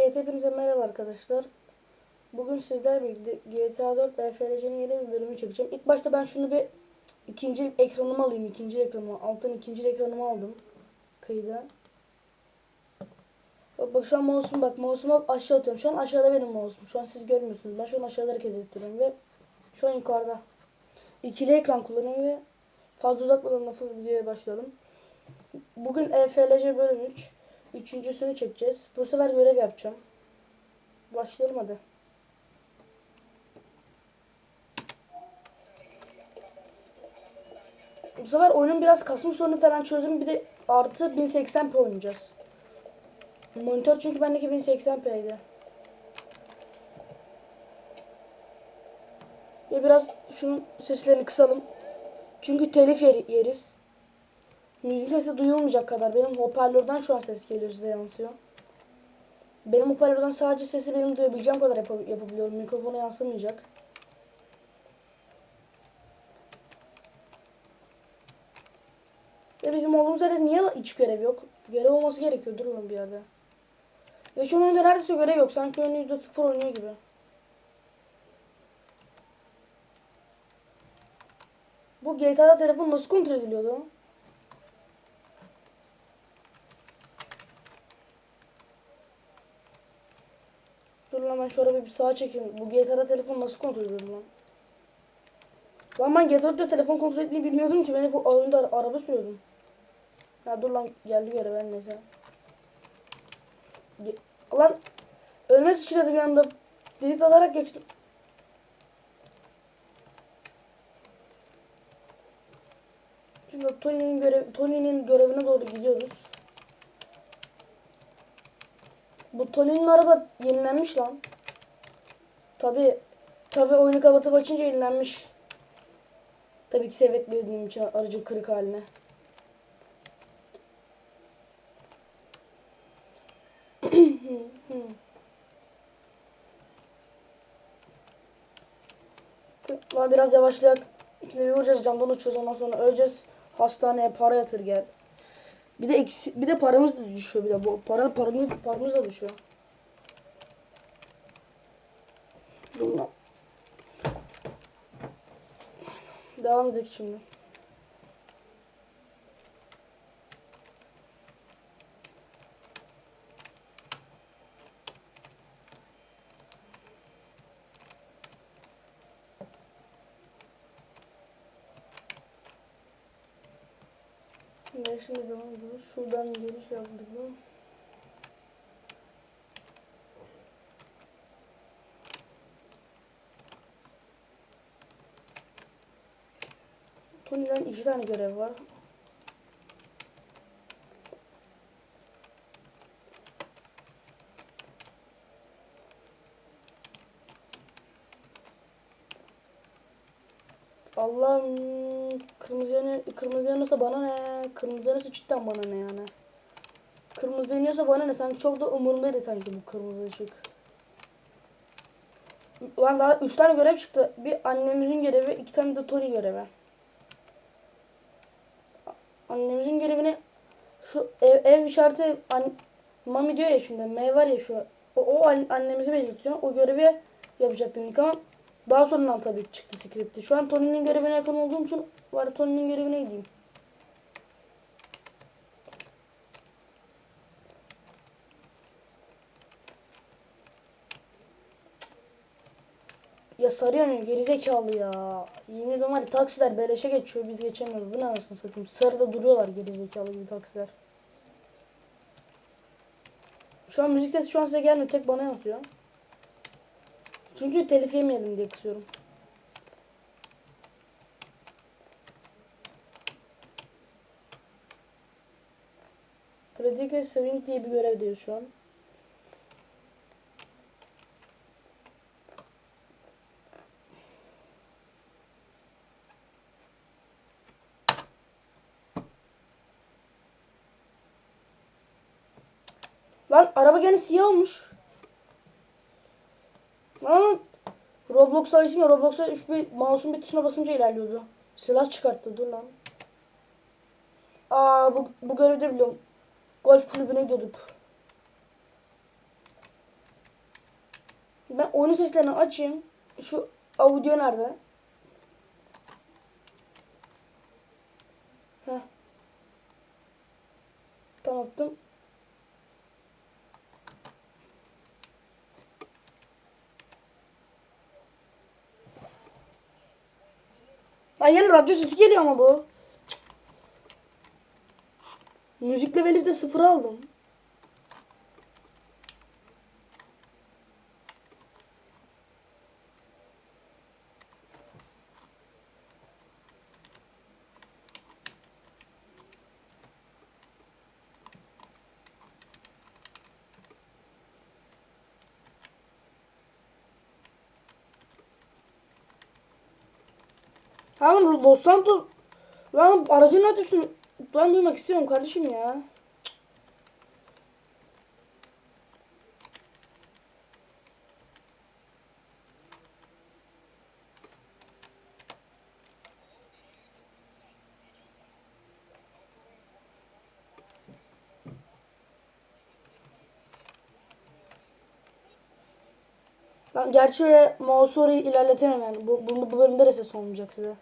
Evet hepinize merhaba arkadaşlar. Bugün sizler birlikte GTA 4 EFLC'nin yeni bir bölümü çekeceğim. İlk başta ben şunu bir ikinci ekranımı alayım. ikinci ekranımı. Alttan ikinci ekranımı aldım. Kıyıda. Bak, bak şu an mouse'um bak mouse'umu aşağı atıyorum. Şu an aşağıda benim mouse'um. Şu an siz görmüyorsunuz. Ben şu an aşağıda hareket ettiriyorum ve şu an yukarıda. İkili ekran kullanıyorum ve fazla uzatmadan lafı videoya başlayalım. Bugün EFLC bölüm 3. Üçüncüsünü çekeceğiz. Bu sefer görev yapacağım. Başlayalım hadi. Bu sefer oyunun biraz kasma sorunu falan çözdüm. Bir de artı 1080p oynayacağız. Monitör çünkü bendeki 1080p'ydi. Ve biraz şunun seslerini kısalım. Çünkü telif yer- yeriz. Müzik sesi duyulmayacak kadar. Benim hoparlörden şu an ses geliyor size yansıyor. Benim hoparlörden sadece sesi benim duyabileceğim kadar yap- yapabiliyorum. Mikrofona yansımayacak. Ve bizim olduğumuz yerde niye iç görev yok? Görev olması gerekiyor. Durun bir yerde. Ve şu oyunda neredeyse görev yok. Sanki oyunu %0 oynuyor gibi. Bu GTA'da telefon nasıl kontrol ediliyordu? Dur lan ben şu arabayı bir sağa çekeyim. Bu GTA'da telefon nasıl kontrol ediyorum lan? Lan ben GTA'da telefon kontrol etmeyi bilmiyordum ki. Ben bu oyunda ara- araba sürüyordum. Ya dur lan geldi göre ben mesela. Ge lan ölme sıçradı bir anda. Delit alarak geçtim. Şimdi Tony'nin görev Tony'nin görevine doğru gidiyoruz. Bu Tony'nin araba yenilenmiş lan. Tabi tabi oyunu kapatıp açınca yenilenmiş. Tabii ki seyretmediğim için aracın kırık haline. Lan biraz yavaşlayak. Şimdi bir vuracağız camdan uçuyoruz ondan sonra öleceğiz. Hastaneye para yatır gel. Bir de eksi, bir de paramız da düşüyor bir de bu para paramız paramız da düşüyor. Dur lan. Devam edelim şimdi. Ne şimdi devam ediyoruz. Şuradan giriş yaptık mı? Tony'den iki tane görev var. Allah'ım kırmızı yanı kırmızı yanıyorsa bana ne? Kırmızı yanıyorsa cidden bana ne yani? Kırmızı yanıyorsa bana ne? Sanki çok da umurumdaydı sanki bu kırmızı ışık. Lan daha üç tane görev çıktı. Bir annemizin görevi, iki tane de Tori görevi. Annemizin görevini şu ev, ev işareti an, mami diyor ya şimdi M var ya şu o, o an- annemizi belirtiyor. O görevi yapacaktım ilk ama daha sonradan tabii çıktı skripti. Şu an Tony'nin görevine yakın olduğum için var Tony'nin görevine gideyim. Ya sarı yanıyor gerizekalı ya. Yemin ediyorum ya taksiler beleşe geçiyor biz geçemiyoruz. Bu ne anasını satayım. Sarıda duruyorlar gerizekalı gibi taksiler. Şu an müzik sesi şu an size gelmiyor. Tek bana yansıyor. Çünkü telif yemeyelim diye kısıyorum. Critical Swing diye bir görevdeyiz şu an. Lan araba gene siyah olmuş. Lan Roblox'a açayım ya Roblox'a üç bir mouse'un bir tuşuna basınca ilerliyordu. Silah çıkarttı dur lan. Aa bu, bu görevde biliyorum. Golf kulübüne gidiyorduk. Ben oyun seslerini açayım. Şu audio nerede? Heh. Tamam Ay yani radyo geliyor ama bu. Müzik leveli bir de sıfır aldım. Lan Los Santos lan aracın radyosunu ben duymak istiyorum kardeşim ya. Gerçi mouse'u ilerletemem yani. Bu, bu, bu bölümde de ses olmayacak size.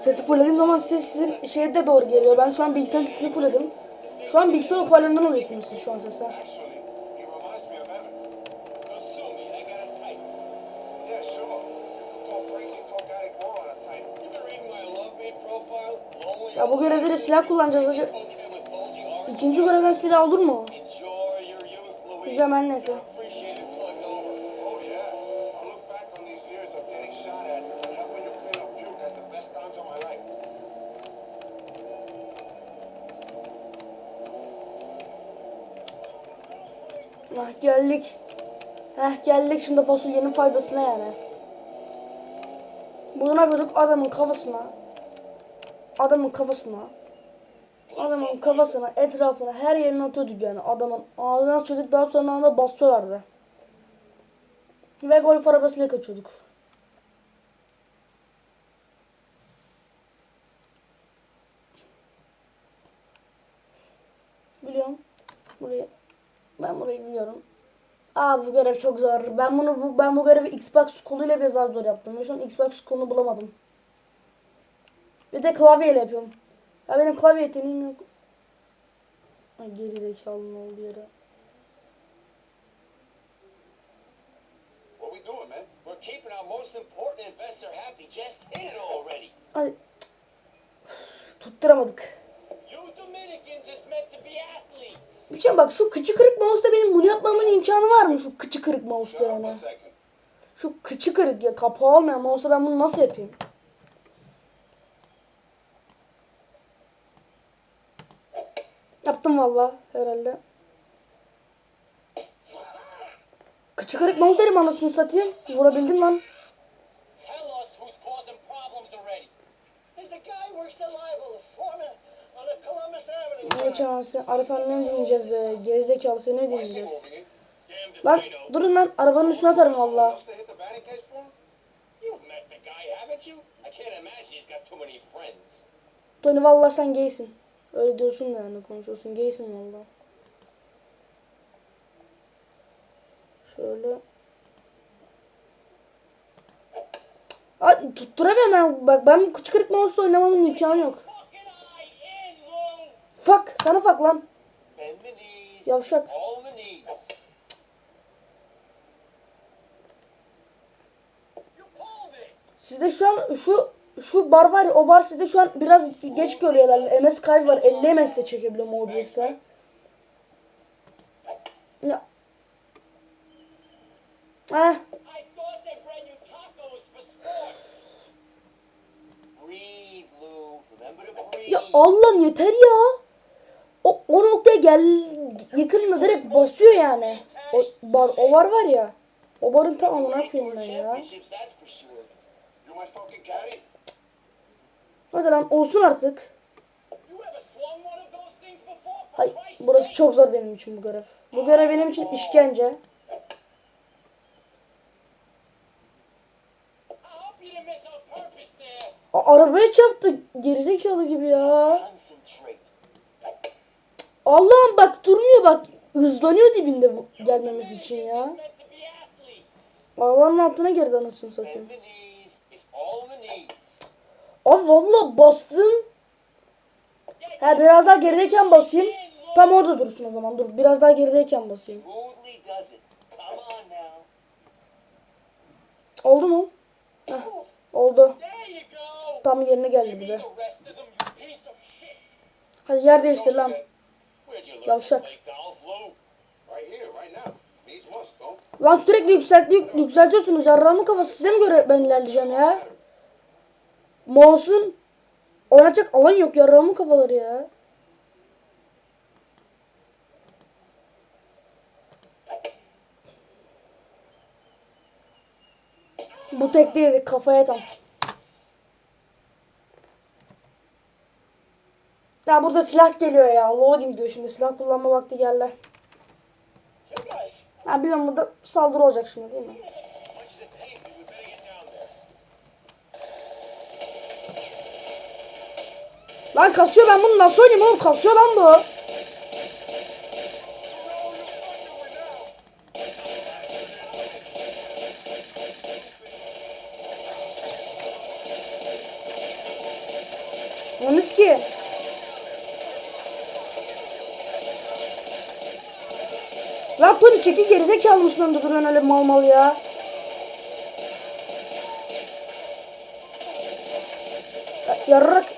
Sesi fullediğim zaman ses sizin şeyde doğru geliyor. Ben şu an bilgisayarın sesini fullledim. Şu an bilgisayar hoparlöründen alıyorsunuz siz şu an? Lonely Ya bu görevde de silah kullanacağız İkinci görevden silah olur mu? Güzel ben neyse. Hah geldik. Heh geldik şimdi fasulyenin faydasına yani. Bunu ne yapıyorduk? Adamın kafasına. Adamın kafasına. Adamın kafasına, etrafına, her yerine atıyorduk yani. Adamın ağzına atıyorduk daha sonra da basıyorlardı. Ve golf arabasıyla kaçıyorduk. Biliyorum. Burayı ben burayı biliyorum. Aa bu görev çok zor. Ben bunu bu, ben bu görevi Xbox koluyla bile daha zor yaptım. Ve şu an Xbox kolunu bulamadım. Bir de klavyeyle yapıyorum. Ya benim klavye yeteneğim yok. Ay geri zekalı ne oldu yere. What we doing, man? We're keeping our most important investor happy. Just hit it already. Ay tutturamadık. Şey bak şu kıçı kırık mouse'da benim bunu yapmamın imkanı var mı? Şu kıçı kırık mouse'da yani. Şu kıçı kırık ya kapağı olmayan mouse'da ben bunu nasıl yapayım? Yaptım valla herhalde. Kıçı kırık mouse derim anasını satayım. Vurabildim lan. Tell us who's causing problems already. There's a guy who works at Libel, foreman on the Columbus Avenue. Geçen arası arasan ne dinleyeceğiz be? Gerizekalı seni mi dinleyeceğiz? Lan durun lan. Arabanın üstüne atarım valla. Tony valla sen gaysin. Öyle diyorsun da yani konuşuyorsun. Gaysin valla. Şöyle. Ay, tutturamıyorum ben. Bak ben küçük kırık mouse'la oynamamın imkanı yok. Fuck sana fuck lan. Yavşak. Sizde şu an şu şu bar var ya o bar sizde şu an biraz geç görüyor. MS kaydı var. 50 MS'de çekebiliyorum OBS'te. Ya. Ah. Ya Allah'ım yeter ya. O, o noktaya gel yakınında direkt basıyor yani. O bar o bar var ya. O barın tamamını yapıyorum ben ya. Hadi lan olsun artık. You ever swung one of those things before? For Hay Christ's burası çok zor benim için bu görev. Bu görev benim için işkence. A- arabaya çarptı gerizekalı gibi ya. Allah'ım bak durmuyor bak. Hızlanıyor dibinde gelmemesi için ya. Arabanın altına girdi anasını satayım. Abi valla bastım. Ha biraz daha gerideyken basayım. Tam orada dursun o zaman. Dur biraz daha gerideyken basayım. Oldu mu? Heh, oldu. Tam yerine geldi bir de. Hadi yer değiştir lan. Yavşak. Lan sürekli yükselt, yük, yükseltiyorsunuz. Yarrağımın kafası size mi göre ben ilerleyeceğim ya? Mouse'un oynayacak alan yok yarrağımın kafaları ya. Bu tek değil kafaya tam. Ya burada silah geliyor ya. Loading diyor şimdi. Silah kullanma vakti geldi. Ha biliyorum burada saldırı olacak şimdi değil mi? Lan kasıyor ben bunu nasıl oynayayım oğlum kasıyor lan bu. Yalnız ki. Lan Tony çekil gerizekalı mısın önde duruyorsun öyle mal mal. Ya Yarrak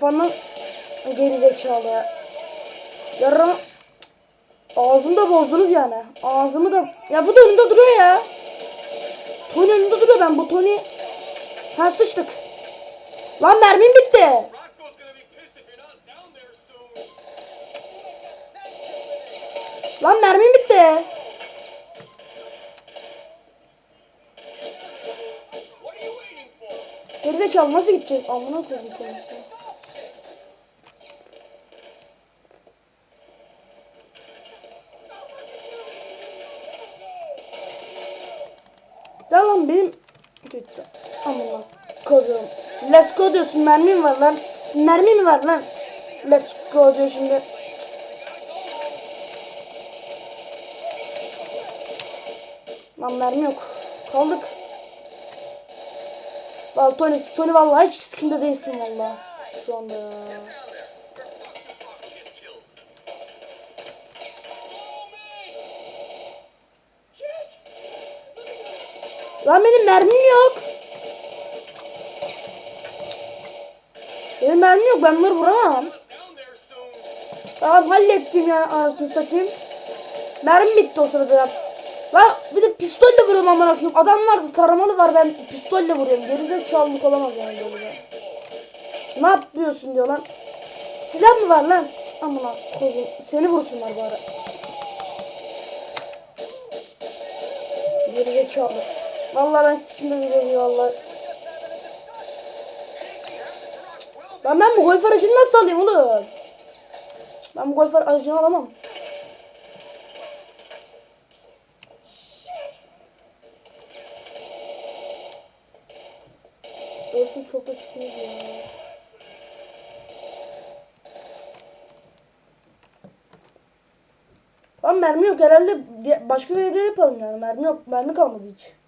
kafandan gerizekalı. Yarra ağzımı da bozdunuz yani. Ağzımı da ya bu da önümde duruyor ya. Tony önümde duruyor ben bu Tony. Ha sıçtık. Lan mermim bitti. Lan mermim bitti. Gerizekalı nasıl gideceğiz? Amına koydum konusunu. Ya lan benim bitti. Amına koydum. Let's go diyorsun mermi mi var lan? Mermi mi var lan? Let's go diyor şimdi. Lan mermi yok. Kaldık. Vallahi Tony, Tony vallahi hiç sıkıntı değilsin vallahi. Şu anda Lan benim mermim yok. Benim mermim yok ben bunları vuramam. Tamam hallettim ya anasını satayım. Mermi bitti o sırada. Lan bir de pistolle vuruyorum amına koyayım. Adam vardı taramalı var ben pistolle vuruyorum. Gerizekalılık olamaz yani böyle. Ne yapıyorsun diyor lan. Silah mı var lan? Amına koyayım. Seni vursunlar bu ara. Gerizekalı. Vallahi ben sikimde değilim vallahi. Lan ben bu golf aracını nasıl alayım oğlum? Ben bu golf aracını alamam. Ölsün çok da çıkmıyor ya. Lan mermi yok herhalde başka görevleri yapalım yani mermi yok mermi kalmadı hiç.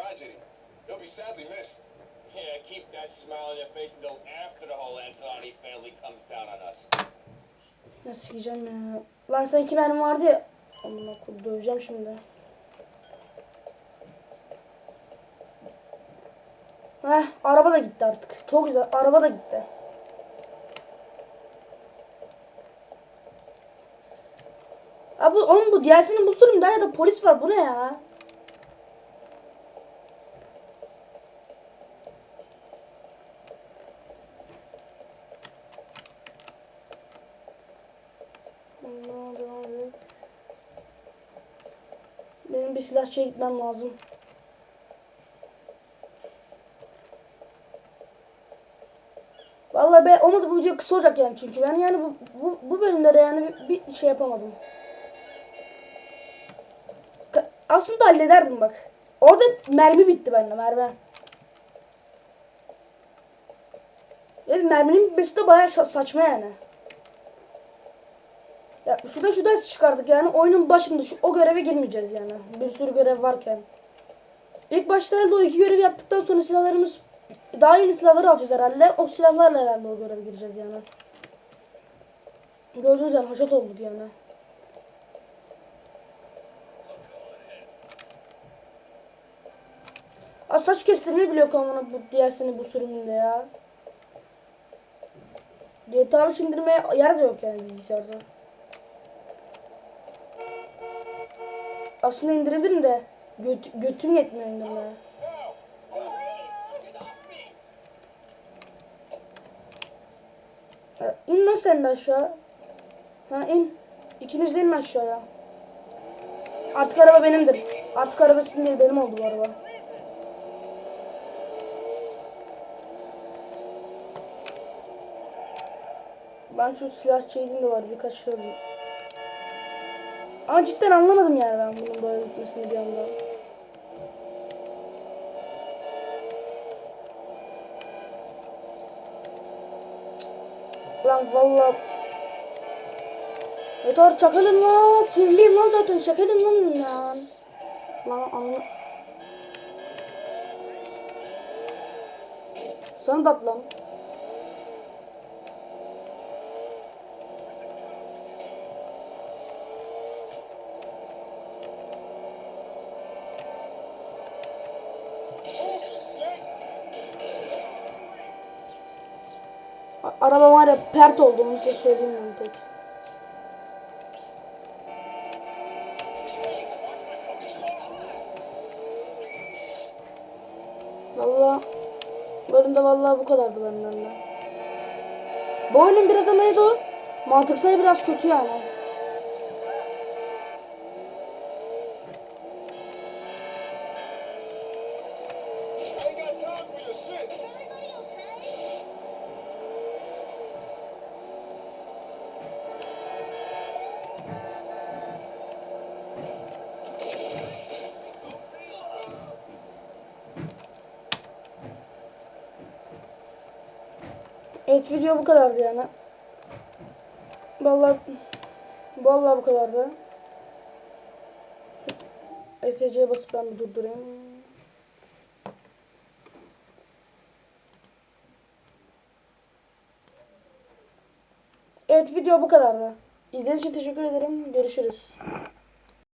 Tragedy. He'll be sadly missed. Yeah, keep that smile on your face until after the whole Ancelotti family comes down on us. Ya sikeceğim ya. Lan sen iki mermi vardı ya. Amına koyayım döveceğim şimdi. Heh araba da gitti artık. Çok güzel araba da gitti. Abi oğlum bu DLC'nin bu sürümde ya da polis var bu ne ya? Allah devam edelim. Benim bir silahçıya gitmem lazım. Vallahi be olmadı bu video kısa olacak yani çünkü ben yani bu, bu, bu bölümde de yani bir, bir şey yapamadım. Ka- aslında hallederdim bak. Orada mermi bitti bende mermi. Ve merminin bitmesi de bayağı sa- saçma yani. Ya şurada şu ders çıkardık yani oyunun başında şu, o göreve girmeyeceğiz yani. Bir sürü görev varken. İlk başta herhalde o iki görevi yaptıktan sonra silahlarımız daha yeni silahları alacağız herhalde. O silahlarla herhalde o göreve gireceğiz yani. Gördüğünüz yani haşat olduk yani. Aa, saç kestirmeyi biliyor kamera bu diğersini bu sürümünde ya. GTA 5 indirmeye yer de yok yani bilgisayarda. Aslında indirebilirim de göt, götüm yetmiyor indirmeye. Ha, in lan sen de aşağı. Ha in. İkiniz de inin aşağıya. Artık araba benimdir. Artık araba sizin değil benim oldu bu araba. Ben şu silah çeydin de var birkaç şey alayım. Ama cidden anlamadım yani ben bunun böyle gitmesini bir anda. Lan valla. Yeter çakalım lan. Sinirliyim lan zaten. Çakalım lan lan. Lan anla. Sana da at lan. Araba var ya pert oldu onu size söyleyeyim ben tek. Valla bölümde vallahi bu kadardı benden de. Bu oyunun biraz neydi o? Mantıksal biraz kötü yani. Evet video bu kadardı yani. Vallahi vallahi bu kadardı. SC'ye basıp ben bir durdurayım. Evet video bu kadardı. İzlediğiniz için teşekkür ederim. Görüşürüz.